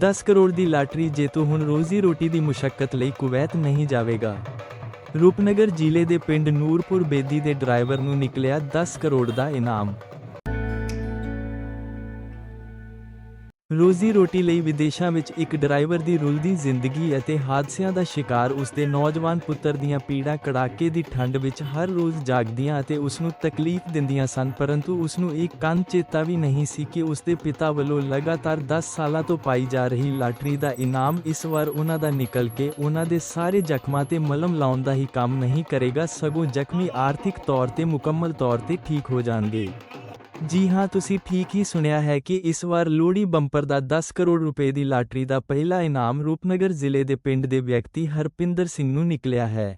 10 ਕਰੋੜ ਦੀ lottery ਜੇਤੂ ਹੁਣ ਰੋਜ਼ੀ ਰੋਟੀ ਦੀ ਮੁਸ਼ਕਲ ਲਈ ਕੁਵੈਤ ਨਹੀਂ ਜਾਵੇਗਾ। ਰੂਪਨਗਰ ਜ਼ਿਲ੍ਹੇ ਦੇ ਪਿੰਡ ਨੂਰਪੁਰ ਬੇਦੀ ਦੇ ਡਰਾਈਵਰ ਨੂੰ ਨਿਕਲਿਆ 10 ਕਰੋੜ ਦਾ ਇਨਾਮ। ਰੋਜ਼ੀ ਰੋਟੀ ਲਈ ਵਿਦੇਸ਼ਾਂ ਵਿੱਚ ਇੱਕ ਡਰਾਈਵਰ ਦੀ ਰੁਲਦੀ ਜ਼ਿੰਦਗੀ ਅਤੇ ਹਾਦਸਿਆਂ ਦਾ ਸ਼ਿਕਾਰ ਉਸਦੇ ਨੌਜਵਾਨ ਪੁੱਤਰ ਦੀਆਂ ਪੀੜਾਂ ਕੜਾਕੇ ਦੀ ਠੰਡ ਵਿੱਚ ਹਰ ਰੋਜ਼ ਜਾਗਦੀਆਂ ਅਤੇ ਉਸ ਨੂੰ ਤਕਲੀਫ ਦਿੰਦੀਆਂ ਸਨ, ਪਰੰਤੂ ਉਸ ਨੂੰ ਇੱਕ ਕੰਨ ਚੇਤਾ ਵੀ ਨਹੀਂ ਸੀ ਕਿ ਉਸਦੇ ਪਿਤਾ ਵੱਲੋਂ ਲਗਾਤਾਰ 10 ਸਾਲਾਂ ਤੋਂ ਪਾਈ ਜਾ ਰਹੀ ਲਾਟਰੀ ਦਾ ਇਨਾਮ ਇਸ ਵਾਰ ਉਹਨਾਂ ਦਾ ਨਿਕਲ ਕੇ ਉਹਨਾਂ ਦੇ ਸਾਰੇ ਜ਼ਖਮਾਂ ਤੇ ਮਲਮ ਲਾਉਣ ਦਾ ਹੀ ਕੰਮ ਨਹੀਂ ਕਰੇਗਾ, ਸਗੋਂ ਜ਼ਖਮੀ ਆਰਥਿਕ ਤੌਰ ਤੇ ਮੁਕੰਮਲ ਤੌਰ ਤੇ ਠੀਕ ਹੋ ਜਾਣਗੇ। ਜੀ ਹਾਂ, ਤੁਸੀਂ ਠੀਕ ਹੀ ਸੁਣਿਆ ਹੈ ਕਿ ਇਸ ਵਾਰ ਲੋਹੜੀ ਬੰਪਰ ਦਾ 10 ਕਰੋੜ ਰੁਪਏ ਦੀ ਲਾਟਰੀ ਦਾ ਪਹਿਲਾ ਇਨਾਮ ਰੂਪਨਗਰ ਜ਼ਿਲ੍ਹੇ ਦੇ ਪਿੰਡ ਦੇ ਵਿਅਕਤੀ ਹਰਪਿੰਦਰ ਸਿੰਘ ਨੂੰ ਨਿਕਲਿਆ ਹੈ,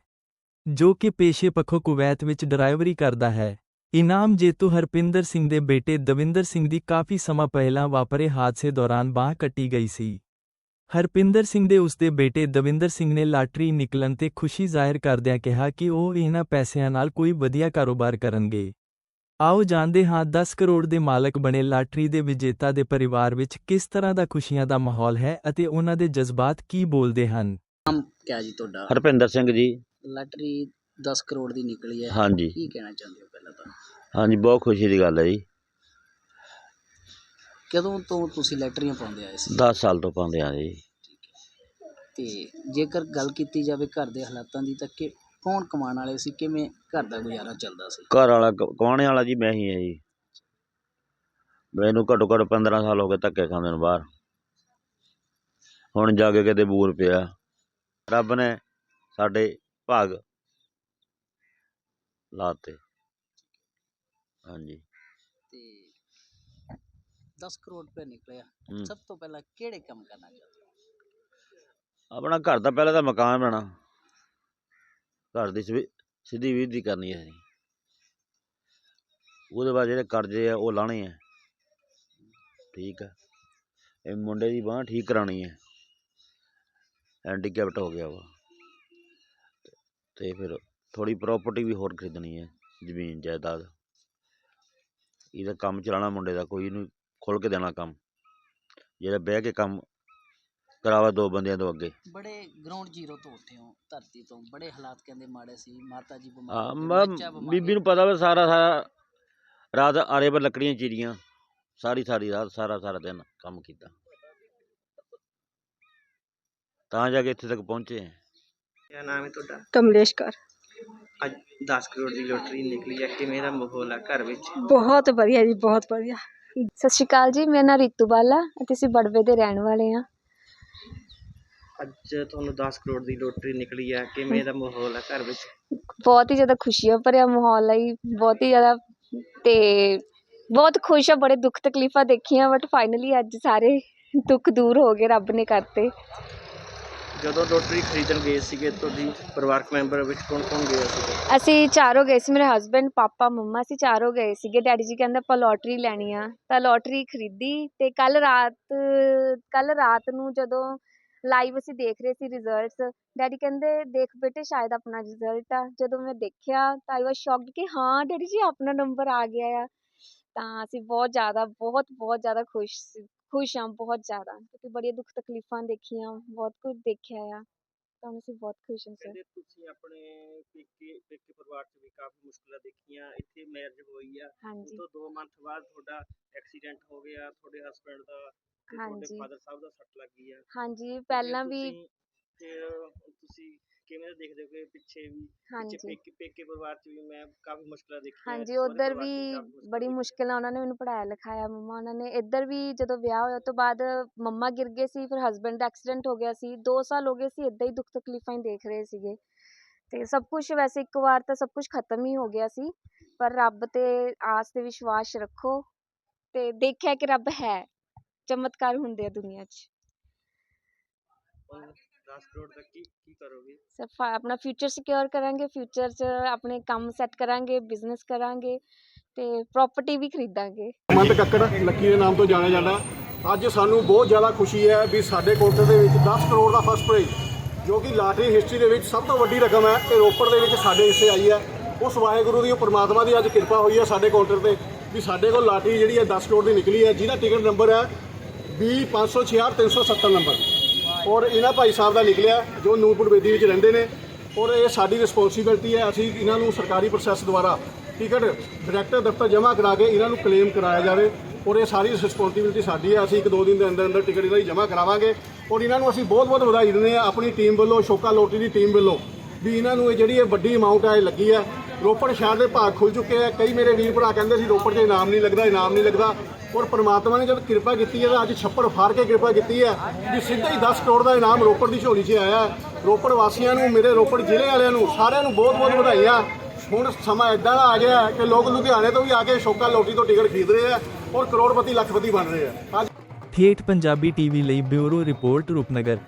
ਜੋ ਕਿ ਪੇਸ਼ੇ ਪੱਖੋਂ ਕੁਵੈਤ ਵਿੱਚ ਡਰਾਈਵਰੀ ਕਰਦਾ ਹੈ। ਇਨਾਮ ਜੇਤੂ ਹਰਪਿੰਦਰ ਸਿੰਘ ਦੇ ਬੇਟੇ ਦਵਿੰਦਰ ਸਿੰਘ ਦੀ ਕਾਫੀ ਸਮਾਂ ਪਹਿਲਾਂ ਵਾਪਰੇ ਹਾਦਸੇ ਦੌਰਾਨ ਬਾਹ ਕੱਟੀ ਗਈ ਸੀ। ਹਰਪਿੰਦਰ ਸਿੰਘ ਦੇ ਉਸਦੇ ਬੇਟੇ ਦਵਿੰਦਰ ਸਿੰਘ ਨੇ ਲਾਟਰੀ ਨਿਕਲਣ ਤੇ ਖੁਸ਼ੀ ਜ਼ਾਹਿਰ ਕਰਦਿਆਂ ਕਿਹਾ ਕਿ ਉਹ ਇਹਨਾਂ ਪੈਸਿਆਂ ਨਾਲ ਕੋਈ ਵਧੀਆ ਕਾਰੋਬਾਰ ਕਰਨਗੇ। ਆਓ ਜਾਣਦੇ ਹਾਂ 10 ਕਰੋੜ ਦੇ ਮਾਲਕ ਬਣੇ ਲਾਟਰੀ ਦੇ ਵਿਜੇਤਾ ਦੇ ਪਰਿਵਾਰ ਵਿੱਚ ਕਿਸ ਤਰ੍ਹਾਂ ਦਾ ਖੁਸ਼ੀਆਂ ਦਾ ਮਾਹੌਲ ਹੈ ਅਤੇ ਉਹਨਾਂ ਦੇ ਜਜ਼ਬਾਤ ਕੀ ਬੋਲਦੇ ਹਨ? ਨਾਮ ਕਿਆ ਜੀ ਤੁਹਾਡਾ? ਹਰਪਿੰਦਰ ਸਿੰਘ ਜੀ। ਲਾਟਰੀ 10 ਕਰੋੜ ਦੀ ਨਿਕਲੀ ਹੈ। ਹਾਂਜੀ। ਕੀ ਕਹਿਣਾ ਚਾਹੁੰਦੇ ਹੋ ਪਹਿਲਾਂ ਤਾਂ? ਹਾਂਜੀ ਬਹੁਤ ਖੁਸ਼ੀ ਦੀ ਗੱਲ ਹੈ ਜੀ। ਕਦੋਂ ਤੋਂ ਤੁਸੀਂ ਲੈਟਰੀਆਂ ਪਾਉਂਦੇ ਆਏ ਸੀ? 10 ਸਾਲ ਤੋਂ ਪਾਉਂਦੇ ਆ ਜੀ। ਤੇ ਜੇਕਰ ਗੱਲ ਕੀਤੀ ਜਾਵੇ ਘਰ ਦੇ ਹਾਲਾਤਾਂ ਦੀ ਤਾਂ ਕਿ ਕੌਣ ਕਮਾਉਣ ਵਾਲੇ ਸੀ ਕਿਵੇਂ ਘਰ ਦਾ ਗੁਜ਼ਾਰਾ ਚੱਲਦਾ ਸੀ? ਘਰ ਵਾਲਾ ਕਮਾਉਣੇ ਵਾਲਾ ਜੀ ਮੈਂ ਹੀ ਹੈ ਜੀ। ਮੈਨੂੰ ਘੱਟੋ ਘੱਟ 15 ਸਾਲ ਹੋ ਗਏ ਧੱਕੇ ਖਾਂਦੇ ਨੂੰ ਬਾਹਰ। ਹੁਣ ਜਾ ਕੇ ਕਿਤੇ ਬੂਰ ਪਿਆ। ਰੱਬ ਨੇ ਸਾਡੇ ਭਾਗ ਲਾਤੇ। ਹਾਂਜੀ। ਤੇ 10 ਕਰੋੜ ਰੁਪਏ ਨਿਕਲਿਆ। ਸਭ ਤੋਂ ਪਹਿਲਾਂ ਕਿਹੜੇ ਕੰਮ ਕਰਨਾ ਚਾਹੁੰਦੇ ਆਪਣਾ ਘਰ ਦਾ ਪਹਿਲਾਂ ਤਾਂ ਮਕਾਨ ਬਣਾਉਣਾ। ਘਰ ਦੀ ਸਵੀ- ਸਿੱਧੀ ਵਿਧੀ ਕਰਨੀ ਹੈ ਅਸੀਂ। ਉਹਦੇ ਬਾਅਦ ਜਿਹੜੇ ਕਰਜ਼ੇ ਆ, ਉਹ ਲਾਣੇ ਆ। ਠੀਕ ਆ। ਇਹ ਮੁੰਡੇ ਦੀ ਬਾਂਹ ਠੀਕ ਕਰਾਣੀ ਹੈ। ਹੈਂਡੀਕੈਪਟ ਹੋ ਗਿਆ ਵਾ। ਤੇ ਫਿਰ ਥੋੜੀ ਪ੍ਰਾਪਰਟੀ ਵੀ ਹੋਰ ਖਰੀਦਣੀ ਹੈ, ਜ਼ਮੀਨ, ਜਾਇਦਾਦ। ਇਹਦਾ ਕੰਮ ਚਲਾਉਣਾ ਮੁੰਡੇ ਦਾ, ਕੋਈ ਇਹਨੂੰ ਖੁੱਲ ਕੇ ਦੇਣਾ ਕੰਮ। ਜਿਹੜਾ ਬਹਿ ਕੇ ਕੰਮ ਕਰਾਵਾ ਦੋ ਬੰਦਿਆਂ ਤੋਂ ਅੱਗੇ। ਬੜੇ ਗਰਾਊਂਡ ਜ਼ੀਰੋ ਤੋਂ ਉੱਠੇ ਹੋ ਧਰਤੀ ਤੋਂ। ਬੜੇ ਹਾਲਾਤ ਕਹਿੰਦੇ ਮਾੜੇ ਸੀ ਮਾਤਾ ਜੀ ਹਾਂ ਬਿਮਾਰ ਹੋ ਗਏ, ਮੈਂ ਬੱਚਾ ਬਿਮਾਰ ਬੀਬੀ ਹੋ ਨੂੰ ਪਤਾ ਵਾ ਸਾਰਾ ਸਾਰਾ ਰਾਤ ਆਰੇ ਪਰ ਲੱਕੜੀਆਂ ਚੀਰੀਆਂ ਸਾਰੀ ਸਾਰੀ ਰਾਤ ਸਾਰਾ ਸਾਰਾ ਦਿਨ ਕੰਮ ਕੀਤਾ। ਤਾਂ ਜਾ ਕੇ ਇੱਥੇ ਤੱਕ ਪਹੁੰਚੇ ਹਾਂ ਕਿਆ ਨਾਮ ਹੈ ਤੁਹਾਡਾ? ਕਮਲੇਸ਼ ਕੌਰ। ਅੱਜ 10 ਕਰੋੜ ਦੀ ਲੋਟਰੀ ਨਿਕਲੀ ਹੈ ਕਿਵੇਂ ਦਾ ਮਾਹੌਲ ਹੈ ਘਰ ਵਿੱਚ? ਬਹੁਤ ਵਧੀਆ ਜੀ ਬਹੁਤ ਵਧੀਆ। ਸਤਿ ਸ਼੍ਰੀ ਅਕਾਲ ਜੀ ਮੇਰਾ ਨਾਮ ਰੀਤੂ ਬਾਲਾ ਅਤੇ ਅਸੀਂ ਬੜਵੇ ਦੇ ਰਹਿਣ ਵਾਲੇ ਹਾਂ। ਅੱਜ ਤੁਹਾਨੂੰ 10 ਕਰੋੜ ਦੀ ਲੋਟਰੀ ਨਿਕਲੀ ਹੈ ਕਿਵੇਂ ਦਾ ਮਾਹੌਲ ਹੈ ਘਰ ਵਿੱਚ? ਬਹੁਤ ਹੀ ਜ਼ਿਆਦਾ ਖੁਸ਼ੀਆਂ ਭਰਿਆ ਮਾਹੌਲ ਹੈ ਜੀ, ਬਹੁਤ ਹੀ ਜ਼ਿਆਦਾ ਤੇ ਬਹੁਤ ਖੁਸ਼ ਆ ਬੜੇ ਦੁੱਖ ਤਕਲੀਫਾਂ ਦੇਖੀਆਂ ਬਟ ਫਾਈਨਲੀ ਅੱਜ ਸਾਰੇ ਦੁੱਖ ਦੂਰ ਹੋ ਗਏ ਰੱਬ ਨੇ ਕਰਤੇ। ਜਦੋਂ ਲੋਟਰੀ ਖਰੀਦਣ ਗਏ ਸੀਗੇ ਤੁਹਾਡੀ ਪਰਿਵਾਰਕ ਮੈਂਬਰ ਵਿੱਚ ਕੌਣ ਕੌਣ ਗਿਆ ਸੀਗਾ? ਅਸੀਂ ਚਾਰੋਂ ਗਏ ਸੀ ਮੇਰੇ ਹਸਬੰਡ ਪਾਪਾ ਮੰਮਾ ਅਸੀਂ ਚਾਰੋਂ ਗਏ ਸੀਗੇ। ਡੈਡੀ ਜੀ ਕਹਿੰਦੇ ਆਪਾਂ ਲੋਟਰੀ ਲੈਣੀ ਆ। ਤਾਂ ਲੋਟਰੀ ਖਰੀਦੀ ਤੇ ਕੱਲ ਰਾਤ ਕੱਲ ਰਾਤ ਨੂੰ ਜਦੋਂ ਲਾਈਵ ਅਸੀਂ ਦੇਖ ਰਹੇ ਸੀ ਰਿਜ਼ਲਟਸ ਡੈਡੀ ਕਹਿੰਦੇ ਦੇਖ ਬੇਟੇ ਸ਼ਾਇਦ ਆਪਣਾ ਰਿਜ਼ਲਟ ਆ। ਜਦੋਂ ਮੈਂ ਦੇਖਿਆ ਤਾਂ ਆਈ ਵਾਸ ਸ਼ੌਕਡ ਕਿ ਹਾਂ ਡੈਡੀ ਜੀ ਆਪਣਾ ਨੰਬਰ ਆ ਗਿਆ ਆ। ਤਾਂ ਅਸੀਂ ਬਹੁਤ ਜ਼ਿਆਦਾ ਬਹੁਤ ਬਹੁਤ ਜ਼ਿਆਦਾ ਖੁਸ਼ ਖੁਸ਼ ਹਾਂ ਬਹੁਤ ਜ਼ਿਆਦਾ। ਕਿਉਂਕਿ ਬੜੀਆਂ ਦੁੱਖ ਤਕਲੀਫਾਂ ਦੇਖੀਆਂ ਬਹੁਤ ਕੁਝ ਦੇਖਿਆ ਆ। ਤਾਂ ਅਸੀਂ ਬਹੁਤ ਖੁਸ਼ ਹਾਂ ਸਰ ਕਹਿੰਦੇ ਤੁਸੀਂ ਆਪਣੇ ਪੇਕੇ ਪੇਕੇ ਪਰਿਵਾਰ 'ਚ ਵੀ ਕਾਫੀ ਮੁਸ਼ਕਲਾਂ ਦੇਖੀਆਂ ਇੱਥੇ ਮੈਰਿਜ ਹੋਈ ਆ। ਉਸ ਹਾਂਜੀ। ਤੋਂ 2 ਮੰਥ ਬਾਅਦ ਤੁਹਾਡਾ ਐਕਸੀਡੈਂਟ ਹੋ ਗਿਆ ਤੁਹਾਡੇ ਹਸਬੰਡ ਦਾ ਹਾਂਜੀ। ਫਾਦਰ ਸਾਹਿਬ ਦਾ ਸੱਟ ਲੱਗ ਗਈ ਆ ਹਾਂਜੀ ਤੇ ਪਹਿਲਾਂ ਵੀ ਤੁਸੀਂ ਫਿਰ ਤੁਸੀਂ ਕਿਵੇਂ ਦਾ ਦੇਖਦੇ ਹੋ ਕਿ ਪਿੱਛੇ ਵੀ ਪਿੱਛੇ ਹਾਂਜੀ। ਪੇਕੇ ਪੇਕੇ ਪਰਿਵਾਰ 'ਚ ਵੀ ਮੈਂ ਕਾਫੀ ਮੁਸ਼ਕਲਾਂ ਦੇਖੀਆਂ ਹਾਂਜੀ ਸਹੁਰੇ ਉਧਰ ਵੀ ਬੜੀ। ਮੁਸ਼ਕਿਲ ਉਹਨਾਂ ਨੇ ਮੈਨੂੰ ਪੜਾਇਆ ਲਿਖਾਇਆ ਮੰਮਾ ਉਹਨਾਂ ਨੇ। ਇੱਧਰ ਵੀ ਜਦੋਂ ਵਿਆਹ ਹੋਇਆ ਤੋਂ ਬਾਅਦ ਮੰਮਾ ਗਿਰ ਗਏ ਸੀ ਫਿਰ ਹਸਬੰਡ ਦਾ ਐਕਸੀਡੈਂਟ ਹੋ ਗਿਆ ਸੀ। 2 ਸਾਲ ਹੋ ਗਏ ਸੀ ਇਦਾਂ ਹੀ ਦੁੱਖ ਤਕਲੀਫਾਂ ਹੀ ਦੇਖ ਰਹੇ ਸੀਗੇ। ਤੇ ਸਭ ਕੁਝ ਵੈਸੇ ਇੱਕ ਵਾਰ ਤਾਂ ਸਭ ਕੁਝ ਖਤਮ ਹੀ ਹੋ ਗਿਆ ਸੀ ਪਰ ਰੱਬ ਤੇ ਆਸ ਤੇ ਵਿਸ਼ਵਾਸ ਰੱਖੋ ਤੇ ਦੇਖਿਆ ਕਿ ਰੱਬ ਹੈ। ਚਮਤਕਾਰ ਹੁੰਦੇ ਆ ਦੁਨੀਆ 'ਚ। ਹੁਣ 10 ਕਰੋੜ ਦਾ ਕੀ ਕੀ ਕਰੋਗੇ? ਸਿਰਫ ਆਪਣਾ ਫਿਊਚਰ ਸਿਕਿਉਰ ਕਰਾਂਗੇ ਫਿਊਚਰ 'ਚ ਆਪਣੇ ਕੰਮ ਸੈੱਟ ਕਰਾਂਗੇ ਬਿਜ਼ਨਸ ਕਰਾਂਗੇ ਤੇ ਪ੍ਰਾਪਰਟੀ ਵੀ ਖਰੀਦਾਂਗੇ। ਮੰਦ ਕੱਕੜ ਲੱਕੀ ਦੇ ਨਾਮ ਤੋਂ ਜਾਣਿਆ ਜਾਂਦਾ। ਅੱਜ ਸਾਨੂੰ ਬਹੁਤ ਜ਼ਿਆਦਾ ਖੁਸ਼ੀ ਹੈ ਵੀ ਸਾਡੇ ਕਾਊਂਟਰ ਦੇ ਵਿੱਚ 10 ਕਰੋੜ ਦਾ ਫਸਟ ਪ੍ਰਾਈਜ਼ ਜੋ ਕਿ ਲਾਟਰੀ ਹਿਸਟਰੀ ਦੇ ਵਿੱਚ ਸਭ ਤੋਂ ਵੱਡੀ ਰਕਮ ਹੈ ਤੇ ਰੋਪੜ ਦੇ ਵਿੱਚ ਸਾਡੇ ਹਿੱਸੇ ਆਈ ਹੈ। ਉਸ ਵਾਹਿਗੁਰੂ ਦੀ ਉਹ ਪ੍ਰਮਾਤਮਾ ਦੀ ਅੱਜ ਕਿਰਪਾ ਹੋਈ ਹੈ ਸਾਡੇ ਕਾਊਂਟਰ ਤੇ ਵੀ ਸਾਡੇ ਕੋਲ ਲਾਟਰੀ ਜਿਹੜੀ ਹੈ 10 ਕਰੋੜ ਦੀ ਨਿਕਲੀ ਹੈ ਜਿਹਦਾ ਟਿਕਟ ਨੰਬਰ ਹੈ B506370 ਨੰਬਰ। ਔਰ ਇਹਨਾਂ ਭਾਈ ਸਾਹਿਬ ਦਾ ਨਿਕਲਿਆ, ਜੋ ਨੂਰਪੁਰ ਬੇਦੀ ਵਿੱਚ ਰਹਿੰਦੇ ਨੇ। ਔਰ ਇਹ ਸਾਡੀ ਰਿਸਪੌਂਸਿਬਿਲਟੀ ਹੈ, ਅਸੀਂ ਇਹਨਾਂ ਨੂੰ ਸਰਕਾਰੀ ਪ੍ਰੋਸੈਸ ਦੁਆਰਾ ਟਿਕਟ ਡਾਇਰੈਕਟਰ ਦਫ਼ਤਰ ਜਮ੍ਹਾਂ ਕਰਾ ਕੇ ਇਹਨਾਂ ਨੂੰ ਕਲੇਮ ਕਰਾਇਆ ਜਾਵੇ। ਔਰ ਇਹ ਸਾਰੀ ਰਿਸਪੌਂਸਿਬਿਲਟੀ ਸਾਡੀ ਹੈ, ਅਸੀਂ ਇੱਕ ਦੋ ਦਿਨ ਦੇ ਅੰਦਰ ਅੰਦਰ ਟਿਕਟ ਇਹਨਾਂ ਦੀ ਜਮ੍ਹਾਂ ਕਰਾਵਾਂਗੇ। ਔਰ ਇਹਨਾਂ ਨੂੰ ਅਸੀਂ ਬਹੁਤ ਬਹੁਤ ਵਧਾਈ ਦਿੰਦੇ ਹਾਂ, ਆਪਣੀ ਟੀਮ ਵੱਲੋਂ, ਸ਼ੋਕਾ ਲੋਟੀ ਦੀ ਟੀਮ ਵੱਲੋਂ, ਵੀ ਇਹਨਾਂ ਨੂੰ ਇਹ ਜਿਹੜੀ ਇਹ ਵੱਡੀ ਅਮਾਉਂਟ ਹੈ, ਇਹ ਲੱਗੀ ਹੈ। ਰੋਪੜ ਸ਼ਹਿਰ ਦੇ ਭਾਗ ਖੁੱਲ ਚੁੱਕੇ ਆ। ਕਈ ਮੇਰੇ ਵੀਰ ਭਰਾ ਕਹਿੰਦੇ ਸੀ, ਰੋਪੜ 'ਚ ਇਨਾਮ ਨਹੀਂ ਲੱਗਦਾ, ਇਨਾਮ ਨਹੀਂ ਲੱਗਦਾ। ਔਰ ਪ੍ਰਮਾਤਮਾ ਨੇ ਜਦ ਕਿਰਪਾ ਕੀਤੀ ਹੈ, ਤਾਂ ਅੱਜ ਛੱਪੜ ਫਾੜ ਕੇ ਕਿਰਪਾ ਕੀਤੀ ਹੈ ਵੀ ਸਿੱਧਾ ਹੀ 10 ਕਰੋੜ ਦਾ ਇਨਾਮ ਰੋਪੜ ਦੀ ਝੋਲੀ 'ਚ ਆਇਆ ਰੋਪੜ ਵਾਸੀਆਂ ਨੂੰ, ਮੇਰੇ ਰੋਪੜ ਜ਼ਿਲ੍ਹੇ ਵਾਲਿਆਂ ਨੂੰ, ਸਾਰਿਆਂ ਨੂੰ ਬਹੁਤ ਬਹੁਤ ਵਧਾਈਆਂ। ਹੁਣ ਸਮਾਂ ਇਦਾਂ ਦਾ ਆ ਗਿਆ ਕਿ ਲੋਕ ਲੁਧਿਆਣੇ ਤੋਂ ਵੀ ਆ ਕੇ ਸ਼ੋਕਾ ਲੋਟੀ ਤੋਂ ਟਿਕਟ ਖਰੀਦ ਰਹੇ ਆ ਔਰ ਕਰੋੜਪਤੀ, ਲੱਖਪਤੀ ਬਣ ਰਹੇ ਆ ਅੱਜ ਠੇਠ ਪੰਜਾਬੀ ਟੀਵੀ ਲਈ ਬਿਊਰੋ ਰਿਪੋਰਟ ਰੂਪਨਗਰ।